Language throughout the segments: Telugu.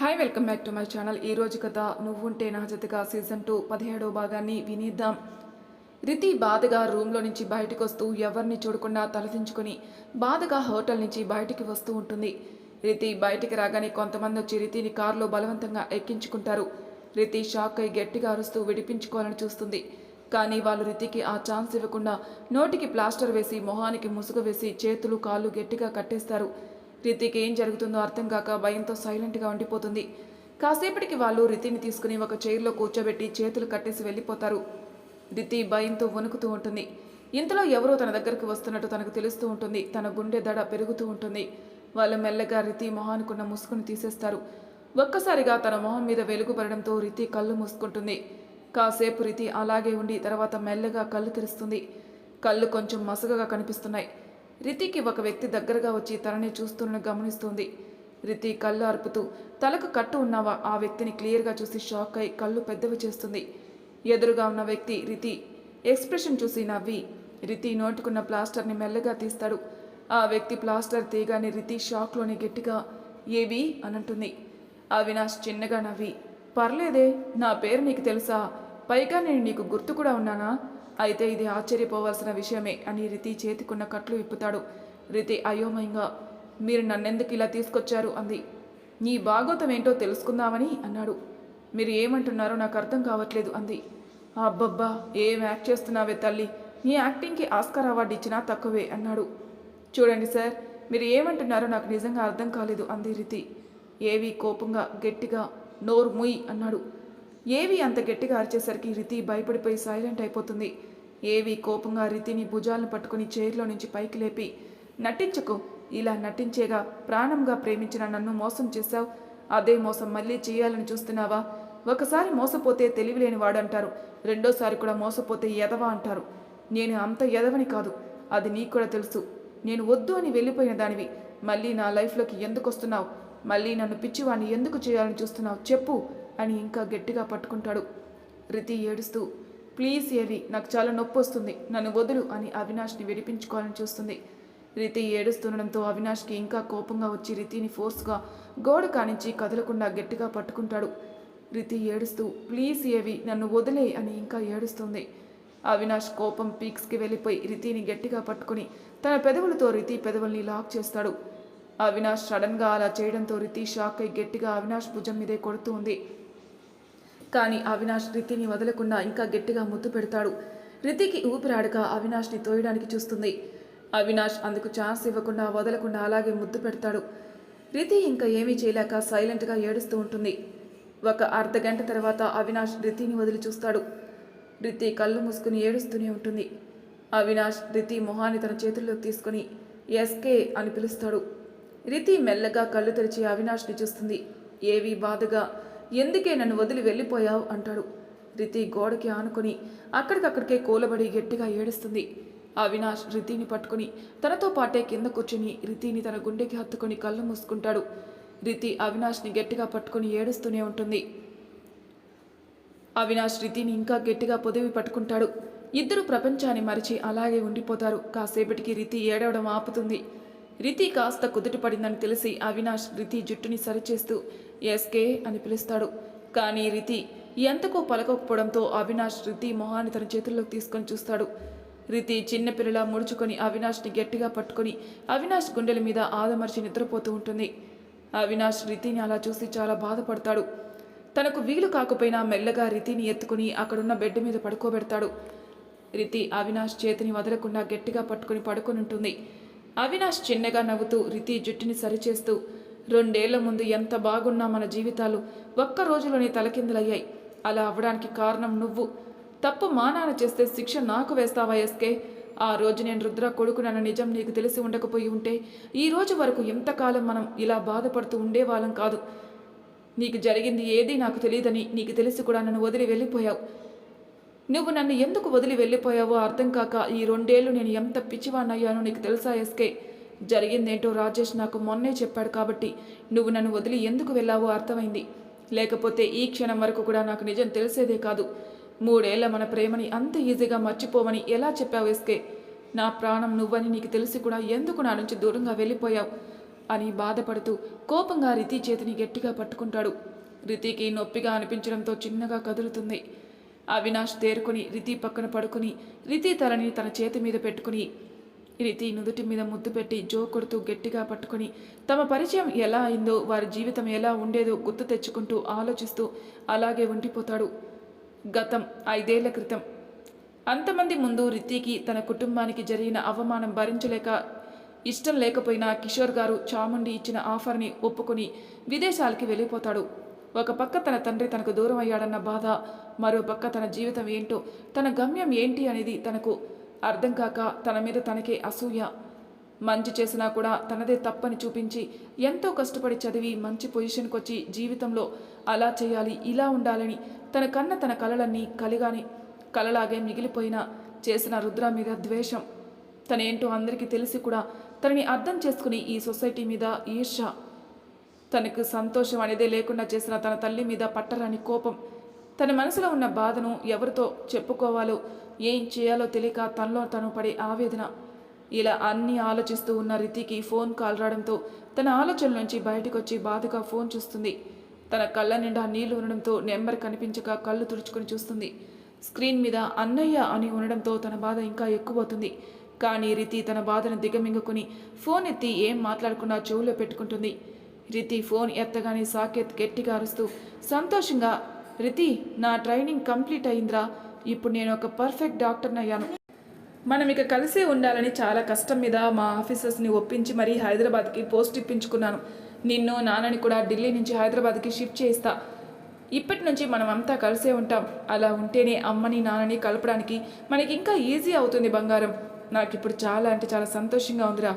Hi welcome back to my channel ఈ రోజు కథ నువ్వుంటే నా జతగా సీజన్ టూ పదిహేడో భాగాన్ని వినిద్దాం. రితి బాధగా రూమ్లో నుంచి బయటకు వస్తూ ఎవరిని చూడకుండా తలదించుకొని బాధగా హోటల్ నుంచి బయటికి వస్తూ ఉంటుంది. రితి బయటికి రాగానే కొంతమంది వచ్చి రితిని కారులో బలవంతంగా ఎక్కించుకుంటారు. రితి షాక్ అయి గట్టిగా అరుస్తూ విడిపించుకోవాలని చూస్తుంది. కానీ వాళ్ళు రితికి ఆ ఛాన్స్ ఇవ్వకుండా నోటికి ప్లాస్టర్ వేసి మొహానికి ముసుగు వేసి చేతులు కాళ్ళు గట్టిగా కట్టేస్తారు. రితికి ఏం జరుగుతుందో అర్థం కాక భయంతో సైలెంట్గా ఉండిపోతుంది. కాసేపటికి వాళ్ళు రితిని తీసుకుని ఒక చైర్లో కూర్చోబెట్టి చేతులు కట్టేసి వెళ్ళిపోతారు. రితి భయంతో వణుకుతూ ఉంటుంది. ఇంతలో ఎవరో తన దగ్గరికి వస్తున్నట్టు తనకు తెలుస్తూ ఉంటుంది. తన గుండె దడ పెరుగుతూ ఉంటుంది. వాళ్ళు మెల్లగా రితి మొహానుకున్న ముసుగును తీసేస్తారు. ఒక్కసారిగా తన మొహం మీద వెలుగు పడడంతో రితి కళ్ళు మూసుకుంటుంది. కాసేపు రితి అలాగే ఉండి తర్వాత మెల్లగా కళ్ళు తెరుస్తుంది. కళ్ళు కొంచెం మసగగా కనిపిస్తున్నాయి. రితికి ఒక వ్యక్తి దగ్గరగా వచ్చి తనని చూస్తున్న గమనిస్తుంది. రితి కళ్ళు అరుపుతూ తలకు కట్టు ఉన్నావా? ఆ వ్యక్తిని క్లియర్గా చూసి షాక్ అయి కళ్ళు పెద్దవి చేస్తుంది. ఎదురుగా ఉన్న వ్యక్తి రితి ఎక్స్ప్రెషన్ చూసి నవ్వి రితి నోటుకున్న ప్లాస్టర్ని మెల్లగా తీస్తాడు. ఆ వ్యక్తి ప్లాస్టర్ తీయగానే రితి షాక్లోని గట్టిగా ఏవి? అనంటుంది. అవినాష్ చిన్నగా నవ్వి పర్లేదే నా పేరు నీకు తెలుసా? పైగా నేను నీకు గుర్తు కూడా ఉన్నానా? అయితే ఇది ఆశ్చర్యపోవాల్సిన విషయమే అని రితి చేతికున్న కట్లు విప్పుతాడు. రితి అయోమయంగా మీరు నన్నెందుకు ఇలా తీసుకొచ్చారు? అంది. నీ భాగోతం ఏంటో తెలుసుకుందామని అన్నాడు. మీరు ఏమంటున్నారో నాకు అర్థం కావట్లేదు అంది. అబ్బబ్బా ఏం యాక్ట్ చేస్తున్నావే తల్లి? నీ యాక్టింగ్కి ఆస్కార్ అవార్డు ఇచ్చినా తక్కువే అన్నాడు. చూడండి సార్ మీరు ఏమంటున్నారో నాకు నిజంగా అర్థం కాలేదు అంది రితి. ఏవి కోపంగా గట్టిగా నోరు ముయ్ అన్నాడు. ఏవి అంత గట్టిగా అరిచేసరికి రితి భయపడిపోయి సైలెంట్ అయిపోతుంది. ఏవి కోపంగా రితిని భుజాలను పట్టుకుని చైర్లో నుంచి పైకి లేపి నటించకు ఇలా నటించేగా ప్రాణంగా ప్రేమించిన నన్ను మోసం చేశావు. అదే మోసం మళ్ళీ చేయాలని చూస్తున్నావా? ఒకసారి మోసపోతే తెలివిలేని వాడంటారు. రెండోసారి కూడా మోసపోతే ఎదవా అంటారు. నేను అంత ఎదవని కాదు అది నీకు కూడా తెలుసు. నేను వద్దు అని వెళ్ళిపోయిన దానివి. మళ్ళీ నా లైఫ్లోకి ఎందుకు వస్తున్నావు మళ్ళీ నన్ను పిచ్చివాణ్ణి ఎందుకు చేయాలని చూస్తున్నావు? చెప్పు. అని ఇంకా గట్టిగా పట్టుకుంటాడు. రితి ఏడుస్తూ ప్లీజ్ ఏవి నాకు చాలా నొప్పి వస్తుంది నన్ను వదులు అని అవినాష్ని విడిపించుకోవాలని చూస్తుంది. రితి ఏడుస్తుండడంతో అవినాష్కి ఇంకా కోపంగా వచ్చి రితిని ఫోర్స్గా గోడ కానించి కదలకుండా గట్టిగా పట్టుకుంటాడు రితి ఏడుస్తూ ప్లీజ్ ఏవి నన్ను వదిలే అని ఇంకా ఏడుస్తుంది. అవినాష్ కోపం పీక్స్కి వెళ్ళిపోయి రితిని గట్టిగా పట్టుకుని తన పెదవులతో రితి పెదవుల్ని లాక్ చేస్తాడు. అవినాష్ సడన్గా అలా చేయడంతో రితి షాక్ అయి గట్టిగా అవినాష్ భుజం మీదే కొడుతూ ఉంది. కానీ అవినాష్ రితిని వదలకుండా ఇంకా గట్టిగా ముద్దు పెడతాడు. రితికి ఊపిరాడక అవినాష్ని తోయడానికి చూస్తుంది. అవినాష్ అందుకు ఛాన్స్ ఇవ్వకుండా వదలకుండా అలాగే ముద్దు పెడతాడు. రితి ఇంకా ఏమీ చేయలేక సైలెంట్గా ఏడుస్తూ ఉంటుంది. ఒక అర్ధ గంట తర్వాత అవినాష్ రితిని వదిలి చూస్తాడు. రితి కళ్ళు మూసుకుని ఏడుస్తూనే ఉంటుంది. అవినాష్ రితి మొహాన్ని తన చేతుల్లో తీసుకుని ఎస్కే అని పిలుస్తాడు. రితి మెల్లగా కళ్ళు తెరిచి అవినాష్ని చూస్తుంది. ఏవి బాధగా ఎందుకే నన్ను వదిలి వెళ్ళిపోయావు? అంటాడు. రితి గోడకి ఆనుకొని అక్కడికక్కడికే కూలబడి గట్టిగా ఏడుస్తుంది. అవినాష్ రితిని పట్టుకుని తనతో పాటే కింద కూర్చుని రితిని తన గుండెకి హత్తుకొని కళ్ళు మూసుకుంటాడు. రితి అవినాష్ని గట్టిగా పట్టుకొని ఏడుస్తూనే ఉంటుంది. అవినాష్ రితిని ఇంకా గట్టిగా పొదివి పట్టుకుంటాడు. ఇద్దరు ప్రపంచాన్ని మరిచి అలాగే ఉండిపోతారు. కాసేపటికి రితి ఏడవడం ఆపుతుంది. రితి కాస్త కుదుటి పడిందని తెలిసి అవినాష్ రితి జుట్టుని సరిచేస్తూ ఎస్కే అని పిలుస్తాడు. కానీ రితి ఎంతకో పలకపోవడంతో అవినాష్ రితి మొహాన్ని తన చేతుల్లోకి తీసుకొని చూస్తాడు. రితి చిన్నపిల్లలా ముడుచుకొని అవినాష్ని గట్టిగా పట్టుకొని అవినాష్ గుండెల మీద ఆదమర్చి నిద్రపోతూ ఉంటుంది. అవినాష్ రితిని అలా చూసి చాలా బాధపడతాడు. తనకు వీలు కాకపోయినా మెల్లగా రితిని ఎత్తుకుని అక్కడున్న బెడ్ మీద పడుకోబెడతాడు. రితి అవినాష్ చేతిని వదలకుండా గట్టిగా పట్టుకుని పడుకొని ఉంటుంది. అవినాష్ చిన్నగా నవ్వుతూ రితి జుట్టుని సరిచేస్తూ రెండేళ్ళ ముందు ఎంత బాగున్నా మన జీవితాలు ఒక్క రోజులోనే తలకిందులయ్యాయి. అలా అవ్వడానికి కారణం నువ్వు. తప్పు మానాన చేస్తే శిక్ష నాకు వేస్తావా ఎస్కే? ఆ రోజు నేను రుద్ర కొడుకునన్న నిజం నీకు తెలిసి ఉండకపోయి ఉంటే ఈ రోజు వరకు ఎంతకాలం మనం ఇలా బాధపడుతూ ఉండేవాళ్ళం కాదు. నీకు జరిగింది ఏదీ నాకు తెలియదని నీకు తెలిసి కూడా నన్ను వదిలి వెళ్ళిపోయావు. నువ్వు నన్ను ఎందుకు వదిలి వెళ్ళిపోయావో అర్థం కాక ఈ రెండేళ్ళు నేను ఎంత పిచ్చివాణ్ణయ్యానో నీకు తెలుసా ఎస్కే? జరిగిందేంటో రాజేష్ నాకు మొన్నే చెప్పాడు కాబట్టి నువ్వు నన్ను వదిలి ఎందుకు వెళ్ళావో అర్థమైంది. లేకపోతే ఈ క్షణం వరకు కూడా నాకు నిజం తెలిసేదే కాదు. మూడేళ్ళ మన ప్రేమని అంత ఈజీగా మర్చిపోవని ఎలా చెప్పావు ఎస్కే? నా ప్రాణం నువ్వని నీకు తెలిసి కూడా ఎందుకు నా నుంచి దూరంగా వెళ్ళిపోయావు? అని బాధపడుతూ కోపంగా రితి చేతిని గట్టిగా పట్టుకుంటాడు. రితికి నొప్పిగా అనిపించడంతో చిన్నగా కదులుతుంది. అవినాష్ తేరుకొని రితి పక్కన పడుకుని రితి తలని తన చేతి మీద పెట్టుకుని రీతి నుదుటి మీద ముద్దు పెట్టి జో కొడుతూ గట్టిగా పట్టుకొని తమ పరిచయం ఎలా అయిందో వారి జీవితం ఎలా ఉండేదో గుర్తు తెచ్చుకుంటూ ఆలోచిస్తూ అలాగే ఉండిపోతాడు. గతం ఐదేళ్ళ క్రితం. అంతమంది ముందు రితికి తన కుటుంబానికి జరిగిన అవమానం భరించలేక ఇష్టం లేకపోయినా కిషోర్ గారు చాముండి ఇచ్చిన ఆఫర్ని ఒప్పుకొని విదేశాలకి వెళ్ళిపోతాడు. ఒక పక్క తన తండ్రి తనకు దూరం అయ్యాడన్న బాధ మరో పక్క తన జీవితం ఏంటో తన గమ్యం ఏంటి అనేది తనకు అర్థం కాక తన మీద తనకే అసూయ. మంచి చేసినా కూడా తనదే తప్పని చూపించి ఎంతో కష్టపడి చదివి మంచి పొజిషన్కి వచ్చి జీవితంలో అలా చేయాలి ఇలా ఉండాలని తన కన్న తన కలలన్నీ కలిగాని కలలాగే మిగిలిపోయిన చేసిన రుద్ర మీద ద్వేషం. తనేంటో అందరికీ తెలిసి కూడా తనని అర్థం చేసుకుని ఈ సొసైటీ మీద ఈర్ష. తనకు సంతోషం అనేదే లేకుండా చేసిన తన తల్లి మీద పట్టరాని కోపం. తన మనసులో ఉన్న బాధను ఎవరితో చెప్పుకోవాలో ఏం చేయాలో తెలియక తనలో తను పడే ఆవేదన. ఇలా అన్నీ ఆలోచిస్తూ ఉన్న రితికి ఫోన్ కాల్ రావడంతో తన ఆలోచన నుంచి బయటకు వచ్చి బాధగా ఫోన్ చూస్తుంది. తన కళ్ళ నిండా నీళ్ళు ఉండడంతో నెంబర్ కనిపించక కళ్ళు తుడుచుకొని చూస్తుంది. స్క్రీన్ మీద అన్నయ్య అని ఉండడంతో తన బాధ ఇంకా ఎక్కువవుతుంది. కానీ రితి తన బాధను దిగమింగుకుని ఫోన్ ఎత్తి ఏం మాట్లాడకుండా చెవులో పెట్టుకుంటుంది. రితి ఫోన్ ఎత్తగానే సాకేత్ గట్టిగా అరుస్తూ సంతోషంగా రితి నా ట్రైనింగ్ కంప్లీట్ అయిందిరా. ఇప్పుడు నేను ఒక పర్ఫెక్ట్ డాక్టర్ని అయ్యాను. మనం ఇక కలిసే ఉండాలని చాలా కష్టం మీద మా ఆఫీసర్స్ని ఒప్పించి మరీ హైదరాబాద్కి పోస్ట్ ఇప్పించుకున్నాను. నిన్ను నాన్నని కూడా ఢిల్లీ నుంచి హైదరాబాద్కి షిఫ్ట్ చేయిస్తా. ఇప్పటి నుంచి మనం అంతా కలిసే ఉంటాం. అలా ఉంటేనే అమ్మని నాన్నని కలపడానికి మనకి ఇంకా ఈజీ అవుతుంది బంగారం. నాకు ఇప్పుడు చాలా అంటే చాలా సంతోషంగా ఉందిరా.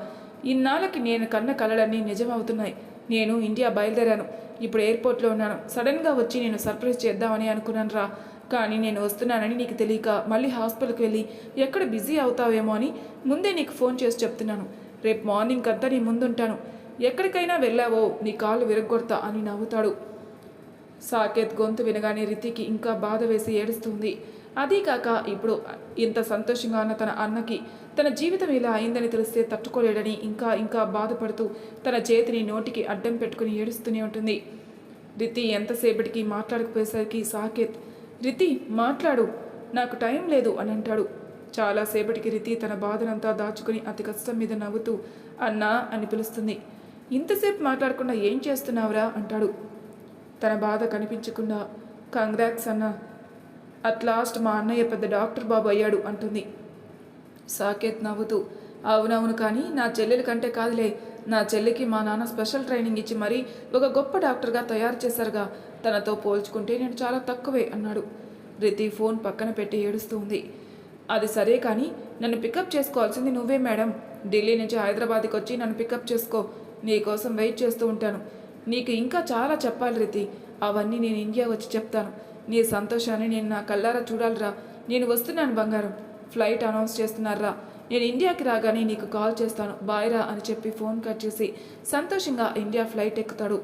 ఇన్నాళ్ళకి నేను కన్న కలలన్నీ నిజమవుతున్నాయి. నేను ఇండియా బయలుదేరాను. ఇప్పుడు ఎయిర్పోర్ట్లో ఉన్నాను. సడన్గా వచ్చి నేను సర్ప్రైజ్ చేద్దామని అనుకున్నాను రా కానీ నేను వస్తున్నానని నీకు తెలియక మళ్ళీ హాస్పిటల్కి వెళ్ళి ఎక్కడ బిజీ అవుతావేమో అని ముందే నీకు ఫోన్ చేసి చెప్తున్నాను. రేపు మార్నింగ్ అంతా నీ ముందుంటాను. ఎక్కడికైనా వెళ్ళావో నీ కాళ్ళు విరగొడతా అని నవ్వుతాడు. సాకేత్ గొంతు వినగానే రితికి ఇంకా బాధ వేసి ఏడుస్తుంది. అదీ కాక ఇప్పుడు ఇంత సంతోషంగా ఉన్న తన అన్నకి తన జీవితం ఇలా అయిందని తెలిస్తే తట్టుకోలేడని ఇంకా ఇంకా బాధపడుతూ తన చేతిని నోటికి అడ్డం పెట్టుకుని ఏడుస్తూనే ఉంటుంది. రితి ఎంతసేపటికి మాట్లాడకపోయేసరికి సాకేత్ రితి మాట్లాడు. నాకు టైం లేదు అని అంటాడు. చాలాసేపటికి రితి తన బాధనంతా దాచుకుని అతి కష్టం మీద నవ్వుతూ అన్నా అని పిలుస్తుంది. ఇంతసేపు మాట్లాడకుండా ఏం చేస్తున్నావురా? అంటాడు. తన బాధ కనిపించకుండా కంగ్రాక్స్ అన్న. అట్ లాస్ట్ మా అన్నయ్య పెద్ద డాక్టర్ బాబు అయ్యాడు అంటుంది. సాకేత్ నవ్వుతూ అవునవును కానీ నా చెల్లెలు కంటే కాదులే. నా చెల్లికి మా నాన్న స్పెషల్ ట్రైనింగ్ ఇచ్చి మరీ ఒక గొప్ప డాక్టర్గా తయారు చేశారుగా. తనతో పోల్చుకుంటే నేను చాలా తక్కువే అన్నాడు. రితి ఫోన్ పక్కన పెట్టి ఏడుస్తూ ఉంది. అది సరే కానీ నన్ను పికప్ చేసుకోవాల్సింది నువ్వే మేడం. ఢిల్లీ నుంచి హైదరాబాద్కి వచ్చి నన్ను పికప్ చేసుకో. నీకోసం వెయిట్ చేస్తూ ఉంటాను. నీకు ఇంకా చాలా చెప్పాలి రీతి. అవన్నీ నేను ఇండియా వచ్చి చెప్తాను. నీ సంతోషాన్ని నేను నా కళ్ళారా చూడాలిరా. నేను వస్తున్నాను బంగారం. ఫ్లైట్ అనౌన్స్ చేస్తున్నారా నేను ఇండియాకి రాగానే నీకు కాల్ చేస్తాను. బాయ్రా అని చెప్పి ఫోన్ కట్ చేసి సంతోషంగా ఇండియా ఫ్లైట్ ఎక్కుతాడు.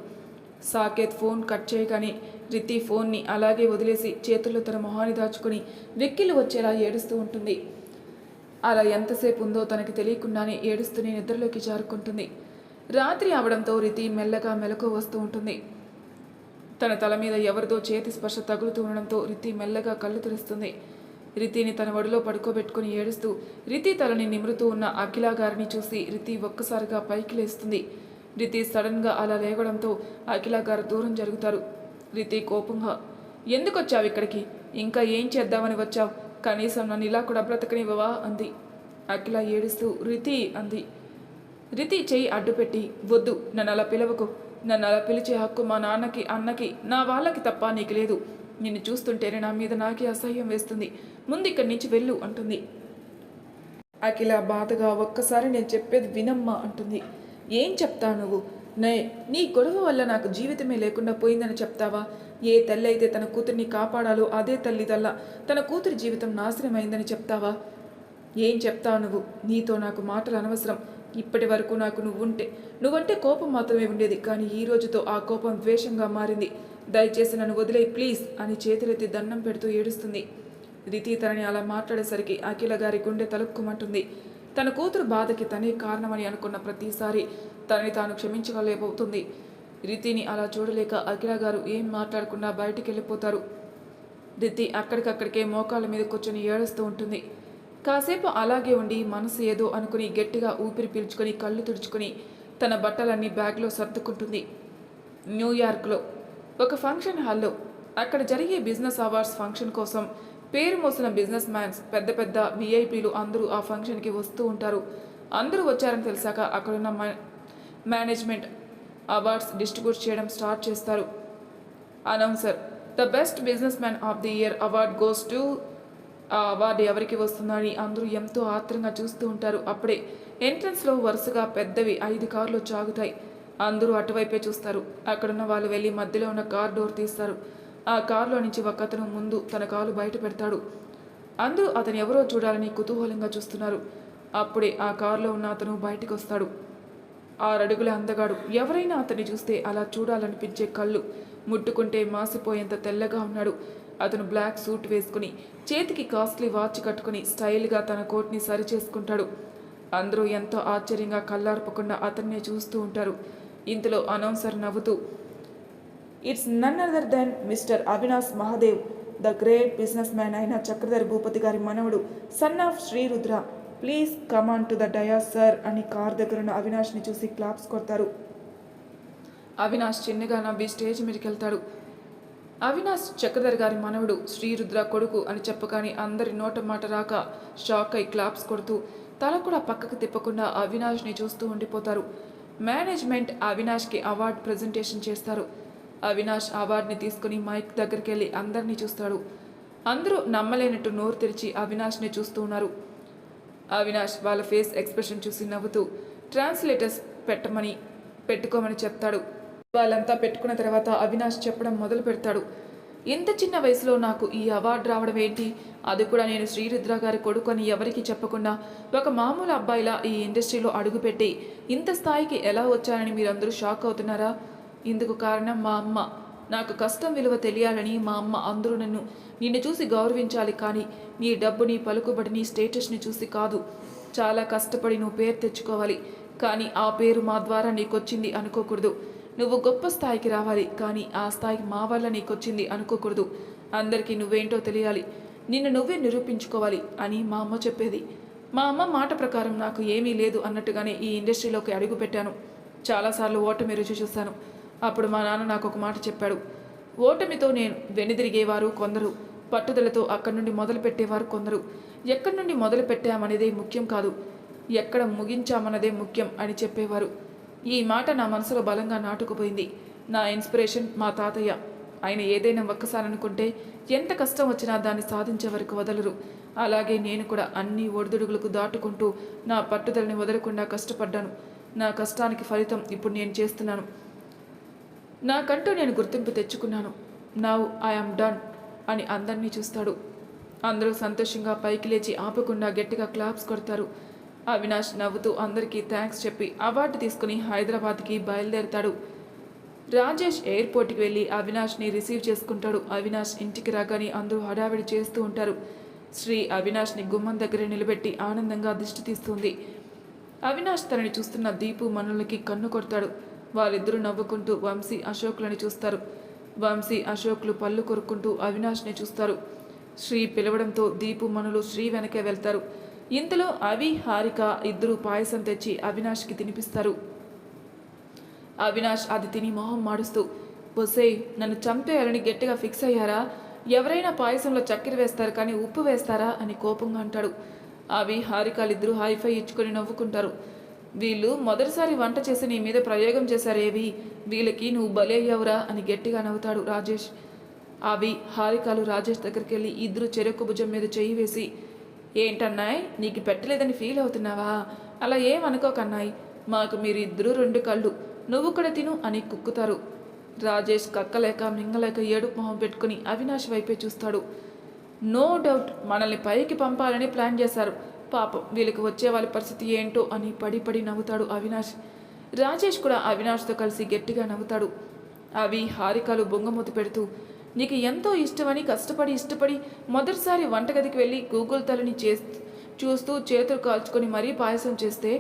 సాకేత్ ఫోన్ కట్ చేయగానే రితి ఫోన్ని అలాగే వదిలేసి చేతుల్లో తన మొహాన్ని దాచుకుని వెక్కిలు వచ్చేలా ఏడుస్తూ ఉంటుంది. అలా ఎంతసేపు ఉందో తనకి తెలియకుండానే ఏడుస్తూనే నిద్రలోకి జారుకుంటుంది. రాత్రి అవడంతో రితి మెల్లగా మెలకు వస్తూ ఉంటుంది. తన తల మీద ఎవరిదో చేతి స్పర్శ తగులుతూ ఉండడంతో రితి మెల్లగా కళ్ళు తెరుస్తుంది. రితిని తన ఒడిలో పడుకోబెట్టుకుని ఏడుస్తూ రితి తలని నిమురుతూ ఉన్న అఖిలా గారిని చూసి రితి ఒక్కసారిగా పైకి లేస్తుంది. రితి సడన్గా అలా లేవడంతో అఖిలా గారు దూరం జరుగుతారు. రితి కోపంగా ఎందుకు వచ్చావు ఇక్కడికి? ఇంకా ఏం చేద్దామని వచ్చావు? కనీసం నన్ను ఇలా కూడా బ్రతకనివ్వవా? అంది. అఖిల ఏడుస్తూ రితి అంది. రితి చెయ్యి అడ్డుపెట్టి వద్దు నన్ను అలా పిలవకు. నన్ను అలా పిలిచే హక్కు మా నాన్నకి అన్నకి నా వాళ్ళకి తప్ప నీకు లేదు. నిన్ను చూస్తుంటేనే నా మీద నాకే అసహ్యం వేస్తుంది. ముందు ఇక్కడి నుంచి వెళ్ళు అంటుంది. అఖిల బాధగా ఒక్కసారి నేను చెప్పేది వినమ్మా అంటుంది. ఏం చెప్తా నువ్వు? నే నీ గొడవ వల్ల నాకు జీవితమే లేకుండా పోయిందని చెప్తావా? ఏ తల్లి అయితే తన కూతుర్ని కాపాడాలో అదే తల్లి తల్ల తన కూతురి జీవితం నాశనమైందని చెప్తావా? ఏం చెప్తావు నువ్వు? నీతో నాకు మాటలు అనవసరం. ఇప్పటి వరకు నాకు నువ్వుంటే నువ్వంటే కోపం మాత్రమే ఉండేది. కానీ ఈ రోజుతో ఆ కోపం ద్వేషంగా మారింది. దయచేసి నన్ను వదిలే ప్లీజ్ అని చేతులెత్తి దండం పెడుతూ ఏడుస్తుంది. రితి తనని అలా మాట్లాడేసరికి అఖిల గారి గుండె తలుక్కుమంటుంది. తన కూతురు బాధకి తనే కారణమని అనుకున్న ప్రతిసారి తనని తాను క్షమించగలేకపోతుంది రితిని అలా చూడలేక అఖిల గారు ఏం మాట్లాడకుండా బయటికి వెళ్ళిపోతారు రితి అక్కడికక్కడికే మోకాళ్ళ మీద కూర్చొని ఏడుస్తూ ఉంటుంది. కాసేపు అలాగే ఉండి మనసు ఏదో అనుకుని గట్టిగా ఊపిరి పీల్చుకొని కళ్ళు తుడుచుకొని తన బట్టలన్నీ బ్యాగ్లో సర్దుకుంటుంది. న్యూయార్క్లో ఒక ఫంక్షన్ హాల్లో అక్కడ జరిగే బిజినెస్ అవార్డ్స్ ఫంక్షన్ కోసం పేరు మోసిన బిజినెస్ మ్యాన్స్ పెద్ద పెద్ద విఐపీలు అందరూ ఆ ఫంక్షన్కి వస్తూ ఉంటారు. అందరూ వచ్చారని తెలిసాక అక్కడున్న మేనేజ్మెంట్ అవార్డ్స్ డిస్ట్రిబ్యూట్ చేయడం స్టార్ట్ చేస్తారు. Announcer the best businessman of the year award goes to ఆ అవార్డు ఎవరికి వస్తుందని అందరూ ఎంతో ఆత్రంగా చూస్తూ ఉంటారు. అప్పుడే ఎంట్రన్స్లో వరుసగా పెద్దవి ఐదు కార్లు చాగుతాయి. అందరూ అటువైపే చూస్తారు. అక్కడున్న వాళ్ళు వెళ్ళి మధ్యలో ఉన్న కార్ డోర్ తీస్తారు. ఆ కారులో నుంచి ఒక అతను ముందు తన కాలు బయట పెడతాడు. అందరూ అతను ఎవరో చూడాలని కుతూహలంగా చూస్తున్నారు. అప్పుడే ఆ కారులో ఉన్న అతను బయటికి వస్తాడు ఆరడుగుల అందగాడు. ఎవరైనా అతన్ని చూస్తే అలా చూడాలనిపించే కళ్ళు ముట్టుకుంటే మాసిపోయేంత తెల్లగా ఉన్నాడు. అతను బ్లాక్ సూట్ వేసుకుని చేతికి కాస్ట్లీ వాచ్ కట్టుకుని స్టైల్గా తన కోట్ని సరి చేసుకుంటాడు అందరూ ఎంతో ఆశ్చర్యంగా కళ్ళార్పకుండా అతన్నే చూస్తూ ఉంటారు. ఇంతలో అనౌన్సర్ నవ్వుతూ it's none other than Mr Avinash Mahadev the great businessman అయిన చక్రధర్ భూపతి గారి మనవడు son of Shrirudra please come on to the dais sir అని కార్ దగ్గరున్న అవినాష్ని చూసి క్లాప్స్ కొడతారు. అవినాష్ చిన్నగా నవ్వి స్టేజ్ మీదకి వెళ్తాడు అవినాష్ చక్రధర్ గారి మనవడు శ్రీరుద్ర కొడుకు అని చెప్పగానే అందరి నోట మాట రాక షాక్ అయి క్లాప్స్ కొడుతూ తల కూడా పక్కకు తిప్పకుండా అవినాష్ని చూస్తూ ఉండిపోతారు. మేనేజ్మెంట్ అవినాష్కి అవార్డు ప్రజెంటేషన్ చేస్తారు. అవినాష్ అవార్డుని తీసుకుని మైక్ దగ్గరికి వెళ్ళి అందరినీ చూస్తాడు. అందరూ నమ్మలేనట్టు నోరు తెరిచి అవినాష్ని చూస్తూ ఉన్నారు. అవినాష్ వాళ్ళ ఫేస్ ఎక్స్ప్రెషన్ చూసి నవ్వుతూ ట్రాన్స్లేటర్స్ పెట్టమని పెట్టుకోమని చెప్తాడు. వాళ్ళంతా పెట్టుకున్న తర్వాత అవినాష్ చెప్పడం మొదలు పెడతాడు ఇంత చిన్న వయసులో నాకు ఈ అవార్డు రావడం ఏంటి? అది కూడా నేను శ్రీరుద్ర గారి కొడుకు అని చెప్పకుండా ఒక మామూలు అబ్బాయిలా ఈ ఇండస్ట్రీలో అడుగుపెట్టి ఇంత స్థాయికి ఎలా వచ్చారని మీరందరూ షాక్ అవుతున్నారా? ఇందుకు కారణం మా అమ్మ. నాకు కష్టం విలువ తెలియాలని మా అమ్మ అందరూ నన్ను నిన్ను చూసి గౌరవించాలి కానీ నీ డబ్బుని పలుకుబడిని స్టేటస్ని చూసి కాదు. చాలా కష్టపడి నువ్వు పేరు తెచ్చుకోవాలి. కానీ ఆ పేరు మా ద్వారా నీకొచ్చింది అనుకోకూడదు. నువ్వు గొప్ప స్థాయికి రావాలి కానీ ఆ స్థాయి మా వల్ల నీకొచ్చింది అనుకోకూడదు. అందరికీ నువ్వేంటో తెలియాలి. నిన్ను నువ్వే నిరూపించుకోవాలి అని మా అమ్మ చెప్పేది. మా అమ్మ మాట ప్రకారం నాకు ఏమీ లేదు అన్నట్టుగానే ఈ ఇండస్ట్రీలోకి అడుగుపెట్టాను చాలాసార్లు ఓటమి రుచి చూశాను. అప్పుడు మా నాన్న నాకు ఒక మాట చెప్పాడు. ఓటమితో నేను వెనుదిరిగేవారు కొందరు. పట్టుదలతో అక్కడి నుండి మొదలు పెట్టేవారు కొందరు. ఎక్కడి నుండి మొదలు పెట్టామనేదే ముఖ్యం కాదు. ఎక్కడ ముగించామన్నదే ముఖ్యం అని చెప్పేవారు. ఈ మాట నా మనసులో బలంగా నాటుకుపోయింది. నా ఇన్స్పిరేషన్ మా తాతయ్య. ఆయన ఏదైనా ఒక్కసారి అనుకుంటే ఎంత కష్టం వచ్చినా దాన్ని సాధించే వరకు వదలరు. అలాగే నేను కూడా అన్ని ఒడిదుడుగులకు దాటుకుంటూ నా పట్టుదలని వదలకుండా కష్టపడ్డాను. నా కష్టానికి ఫలితం ఇప్పుడు నేను చేస్తున్నాను. నాకంటూ నేను గుర్తింపు తెచ్చుకున్నాను. నవ్ ఐఆమ్ డన్ అని అందరినీ చూస్తాడు. అందరూ సంతోషంగా పైకి లేచి ఆపకుండా గట్టిగా క్లాప్స్ కొడతారు. అవినాష్ నవ్వుతూ అందరికీ థ్యాంక్స్ చెప్పి అవార్డు తీసుకుని హైదరాబాద్కి బయలుదేరతాడు. రాజేష్ ఎయిర్పోర్ట్కి వెళ్ళి అవినాష్ని రిసీవ్ చేసుకుంటాడు. అవినాష్ ఇంటికి రాగానే అందరూ హడావిడి చేస్తూ ఉంటారు. శ్రీ అవినాష్ని గుమ్మం దగ్గర నిలబెట్టి ఆనందంగా దిష్టి తీస్తుంది. అవినాష్ తనని చూస్తున్న దీపు మనులకి కన్ను కొడతాడు. వారిద్దరూ నవ్వుకుంటూ వంశీ అశోక్లని చూస్తారు. వంశీ అశోక్లు పళ్ళు కొరుక్కుంటూ అవినాష్ని చూస్తారు. శ్రీ పిలవడంతో దీపు మనులు శ్రీ వెనకే వెళ్తారు. ఇంతలో అవి హారిక ఇద్దరు పాయసం తెచ్చి అవినాష్కి తినిపిస్తారు. అవినాష్ అది తిని మొహం మాడుస్తూ బొసే నన్ను చంపేయాలని గట్టిగా ఫిక్స్ అయ్యారా? ఎవరైనా పాయసంలో చక్కెర వేస్తారు కానీ ఉప్పు వేస్తారా? అని కోపంగా అంటాడు. అవి హారికాలిద్దరూ హైఫై ఇచ్చుకొని నవ్వుకుంటారు. వీళ్ళు మొదటిసారి వంట చేసి నీ మీద ప్రయోగం చేశారేవి? వీళ్ళకి నువ్వు బలి అయ్యావురా? అని గట్టిగా నవ్వుతాడు రాజేష్. అవి హారికాలు రాజేష్ దగ్గరికి వెళ్ళి ఇద్దరు చెరకు భుజం మీద చేయి వేసి ఏంటన్నాయ్? నీకు పెట్టలేదని ఫీల్ అవుతున్నావా? అలా ఏమనుకోకన్నాయ్ మాకు మీరిద్దరూ రెండు కళ్ళు. నువ్వు కూడా తిను అని కుక్కుతారు. రాజేష్ కక్కలేక మింగలేక ఏడుపు మొహం పెట్టుకుని అవినాష్ వైపే చూస్తాడు. నో డౌట్ మనల్ని పైకి పంపాలని ప్లాన్ చేశారు. పాపం వీళ్ళకి వచ్చే వాళ్ళ పరిస్థితి ఏంటో అని పడి పడి నవ్వుతాడు అవినాష్. రాజేష్ కూడా అవినాష్తో కలిసి గట్టిగా నవ్వుతాడు. అవి హారికలు బొంగమూతి పెడుతూ నీకు ఎంతో ఇష్టమని కష్టపడి ఇష్టపడి మొదటిసారి వంటగదికి వెళ్ళి గూగుల్ తలని చే చూస్తూ చేతులు కాల్చుకొని మరీ పాయసం చేస్తే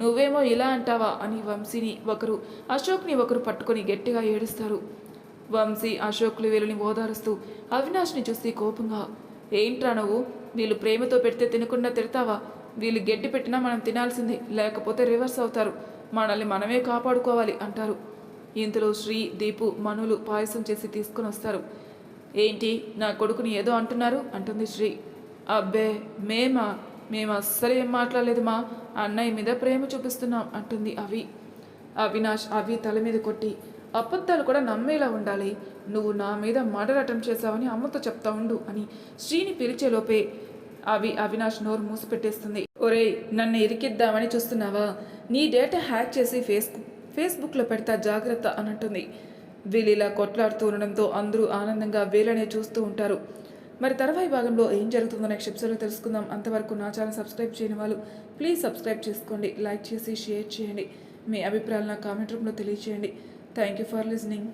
నువ్వేమో ఇలా అంటావా అని వంశీని ఒకరు అశోక్ని ఒకరు పట్టుకొని గట్టిగా ఏడుస్తారు. వంశీ అశోక్లు వీళ్ళని ఓదారుస్తూ అవినాష్ని చూసి కోపంగా ఏంట్రా నువ్వు? వీళ్ళు ప్రేమతో పెడితే తినకుండా తిడతావా? వీళ్ళు గడ్డి పెట్టినా మనం తినాల్సిందే లేకపోతే రివర్స్ అవుతారు. మనల్ని మనమే కాపాడుకోవాలి అంటారు. ఇంతలో శ్రీ దీపు మనులు పాయసం చేసి తీసుకొని వస్తారు. ఏంటి నా కొడుకుని ఏదో అంటున్నారు? అంటుంది శ్రీ. అబ్బే మేమా? మేము అస్సలు ఏం మాట్లాడలేదు మా అన్నయ్య మీద ప్రేమ చూపిస్తున్నాం అంటుంది అవి. అవినాష్ అవి తల మీద కొట్టి అబద్ధాలు కూడా నమ్మేలా ఉండాలి. నువ్వు నా మీద మర్డర్ అటెంప్ట్ చేశావని అమ్మతో చెప్తా ఉండు అని శ్రీని పిలిచేలోపే అవి అవినాష్ నోరు మూసిపెట్టేస్తుంది. ఒరేయ్ నన్ను ఇరికిద్దామని చూస్తున్నావా? నీ డేటా హ్యాక్ చేసి ఫేస్ ఫేస్బుక్లో పెడతా జాగ్రత్త అనంటుంది అంటుంది ఇలా కొట్లాడుతూ ఉండడంతో అందరూ ఆనందంగా వీళ్ళనే చూస్తూ ఉంటారు. మరి తర్వాయి భాగంలో ఏం జరుగుతుందో నెక్స్ట్ ఎపిసోడ్లో తెలుసుకుందాం. అంతవరకు నా ఛానల్ సబ్స్క్రైబ్ చేయని వాళ్ళు ప్లీజ్ సబ్స్క్రైబ్ చేసుకోండి. లైక్ చేసి షేర్ చేయండి. మీ అభిప్రాయాలను కామెంట్ రూమ్లో తెలియచేయండి. Thank you for listening